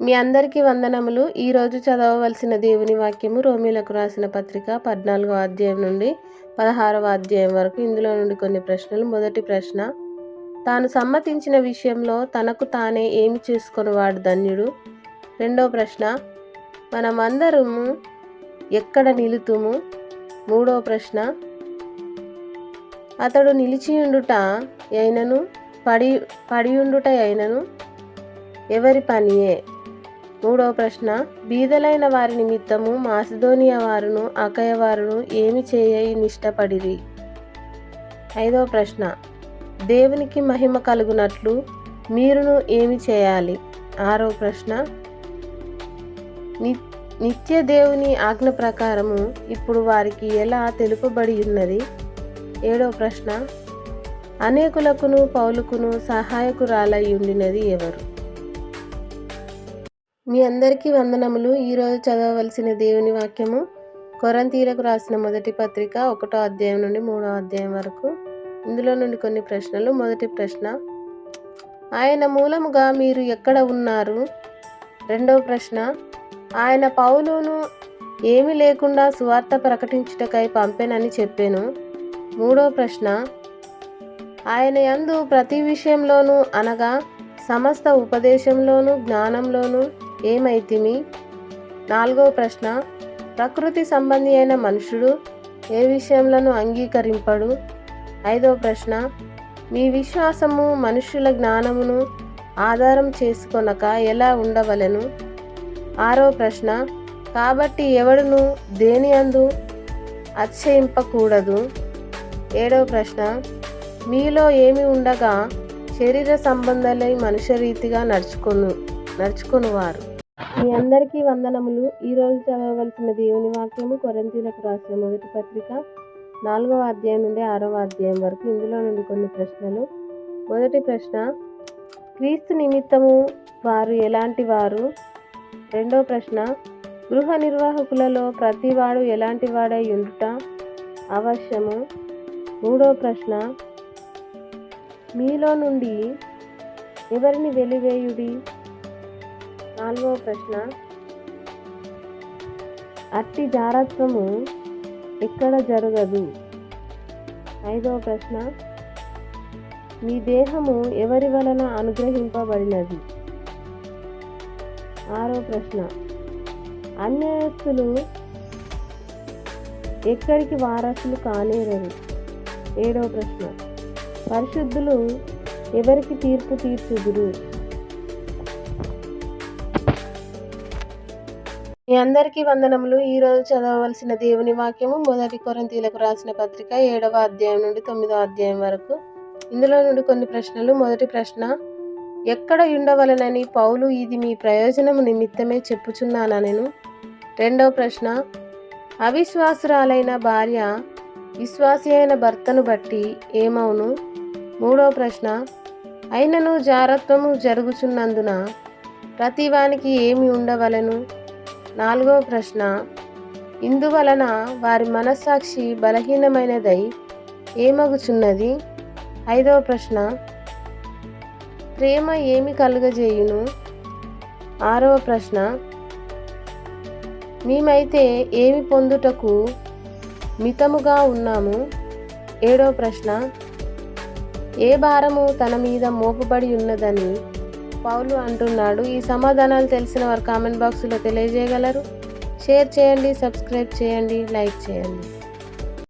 మీ అందరికీ వందనములు. ఈరోజు చదవవలసిన దేవుని వాక్యము రోమిలకు రాసిన పత్రిక పద్నాలుగో అధ్యాయం నుండి పదహారవ అధ్యాయం వరకు. ఇందులో నుండి కొన్ని ప్రశ్నలు. మొదటి ప్రశ్న తాను సమ్మతించిన విషయంలో తనకు తానే ఏమి చేసుకొనివాడు ధన్యుడు? రెండో ప్రశ్న మనమందరము ఎక్కడ నిలుతుము? మూడో ప్రశ్న అతడు నిలిచియుండుట అయినను? పడి పడియుండుట అయినను? ఎవరి పనియే? మూడవ ప్రశ్న బీదలైన వారి నిమిత్తము మాసిదోనియా వారును అకయ వారును ఏమి చేయ నిష్టపడిరి? ఐదవ ప్రశ్న దేవునికి మహిమ కలుగునట్లు మీరును ఏమి చేయాలి? ఆరో ప్రశ్న ని- నిత్య దేవుని ఆజ్ఞ ప్రకారము ఇప్పుడు వారికి ఎలా తెలుపబడి ఉన్నది ఏడవ ప్రశ్న అనేకులకును పౌలుకును సహాయకురాలై ఉండినది ఎవరు? మీ అందరికీ వందనములు. ఈరోజు చదవవలసిన దేవుని వాక్యము కొరంతీలకు రాసిన మొదటి పత్రిక ఒకటో అధ్యాయం నుండి మూడో అధ్యాయం వరకు. ఇందులో నుండి కొన్ని ప్రశ్నలు. మొదటి ప్రశ్న ఆయన మూలముగా మీరు ఎక్కడ ఉన్నారు? రెండవ ప్రశ్న ఆయన పౌలును ఏమీ లేకుండా సువార్త ప్రకటించుటకై పంపెనని చెప్పాను. మూడవ ప్రశ్న ఆయన యందు ప్రతి విషయంలోనూ అనగా సమస్త ఉపదేశంలోనూ జ్ఞానంలోనూ ఏమైతిమి? నాలుగవ ప్రశ్న. ప్రకృతి సంబంధి అయిన మనుషుడు ఏ విషయంలో అంగీకరింపడు? ఐదవ ప్రశ్న. మీ విశ్వాసము మనుషుల జ్ఞానమును ఆధారం చేసుకొనక ఎలా ఉండవలెను? ఆరవ ప్రశ్న. కాబట్టి ఎవడును దేని అందు అతిశయింపకూడదు? ఏడవ ప్రశ్న. మీలో ఏమి ఉండగా శరీర సంబంధాలై మనుష్య రీతిగా నడుచుకొను నడుచుకొనువారు? మీ అందరికీ వందనములు. ఈరోజు చదవవలసిన దేవుని వాక్యము కొరంతీలకు రాసిన మొదటి పత్రిక నాలుగవ అధ్యాయం నుండి ఆరవ అధ్యాయం వరకు. ఇందులో నుండి కొన్ని ప్రశ్నలు. మొదటి ప్రశ్న క్రీస్తు నిమిత్తము వారు ఎలాంటి వారు? రెండో ప్రశ్న గృహ నిర్వాహకులలో ప్రతివాడు ఎలాంటి వాడై ఉండుట అవశ్యము మూడో ప్రశ్న మీలో నుండి ఎవరిని వెలివేయుడి? నాలుగవ ప్రశ్న. అట్టి జారత్వము ఎక్కడ జరగదు? ఐదవ ప్రశ్న. మీ దేహము ఎవరి వలన అనుగ్రహింపబడినది? ఆరో ప్రశ్న. అన్యాయస్తులు ఎక్కడికి వారసులు కానేరరు ఏడవ ప్రశ్న. పరిశుద్ధులు ఎవరికి తీర్పు తీర్చుదురు? మీ అందరికీ వందనములు. ఈరోజు చదవవలసిన దేవుని వాక్యము మొదటి కొరంతీలకు రాసిన పత్రిక ఏడవ అధ్యాయం నుండి తొమ్మిదవ అధ్యాయం వరకు. ఇందులో నుండి కొన్ని ప్రశ్నలు. మొదటి ప్రశ్న ఎక్కడ ఉండవలనని పౌలు ఇది మీ ప్రయోజనము నిమిత్తమే చెప్పుచున్నానా నేను రెండవ ప్రశ్న అవిశ్వాసురాలైన భార్య విశ్వాసి అయిన భర్తను బట్టి ఏమవును మూడవ ప్రశ్న అయినను జారత్వము జరుగుచున్నందున ప్రతివానికి ఏమి ఉండవలెను? నాలుగవ ప్రశ్న. ఇందువలన వారి మనస్సాక్షి బలహీనమైనదై ఏమగుచున్నది? ఐదవ ప్రశ్న. ప్రేమ ఏమి కలుగజేయును? ఆరవ ప్రశ్న. మేమైతే ఏమి పొందుటకు మితముగా ఉన్నాము? ఏడవ ప్రశ్న. ఏ భారము తన మీద మోపబడి ఉన్నదని పౌలు అంటున్నాడు. ఈ సమాధానాలు తెలిసిన వారు కామెంట్ బాక్స్లో తెలియజేయగలరు. షేర్ చేయండి సబ్స్క్రైబ్ చేయండి లైక్ చేయండి.